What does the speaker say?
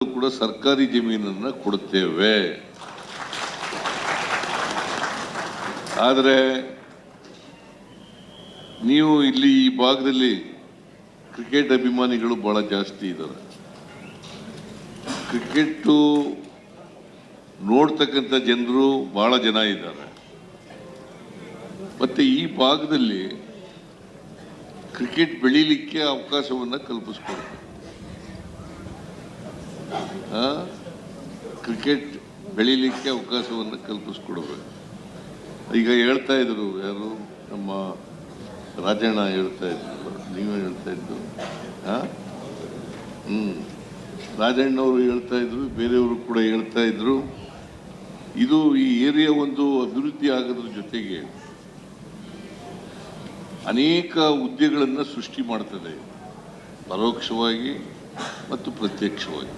ಕೂಡ ಸರ್ಕಾರಿ ಜಮೀನನ್ನು ಕೊಡುತ್ತೇವೆ ಆದರೆ ನೀವು ಇಲ್ಲಿ ಈ ಭಾಗದಲ್ಲಿ ಕ್ರಿಕೆಟ್ ಅಭಿಮಾನಿಗಳು ಬಹಳ ಜಾಸ್ತಿ ಇದ್ದಾರೆ. ಕ್ರಿಕೆಟು ನೋಡ್ತಕ್ಕಂಥ ಜನರು ಬಹಳ ಜನ ಇದ್ದಾರೆ. ಮತ್ತು ಈ ಭಾಗದಲ್ಲಿ ಕ್ರಿಕೆಟ್ ಬೆಳೀಲಿಕ್ಕೆ ಅವಕಾಶವನ್ನು ಕಲ್ಪಿಸ್ಕೊಡ್ಬೇಕು ಆ? ಕ್ರಿಕೆಟ್ ಬೆಳೀಲಿಕ್ಕೆ ಅವಕಾಶವನ್ನು ಕಲ್ಪಿಸ್ಕೊಡ್ಬೇಕು ಈಗ ಹೇಳ್ತಾ ಇದ್ರು ಯಾರು? ನಮ್ಮ ರಾಜಣ್ಣ ಹೇಳ್ತಾ ಇದ್ರು, ನೀವು ಹೇಳ್ತಾ ಇದ್ದು ಹ್ಞೂ ರಾಜಣ್ಣವರು ಹೇಳ್ತಾ ಇದ್ರು, ಬೇರೆಯವರು ಕೂಡ ಹೇಳ್ತಾ ಇದ್ರು. ಇದು ಈ ಏರಿಯಾ ಒಂದು ಅಭಿವೃದ್ಧಿ ಆಗೋದ್ರ ಜೊತೆಗೆ ಅನೇಕ ಹುದ್ದೆಗಳನ್ನು ಸೃಷ್ಟಿ ಮಾಡ್ತದೆ. ಪರೋಕ್ಷವಾಗಿ ಮತ್ತು ಪ್ರತ್ಯಕ್ಷವಾಗಿ.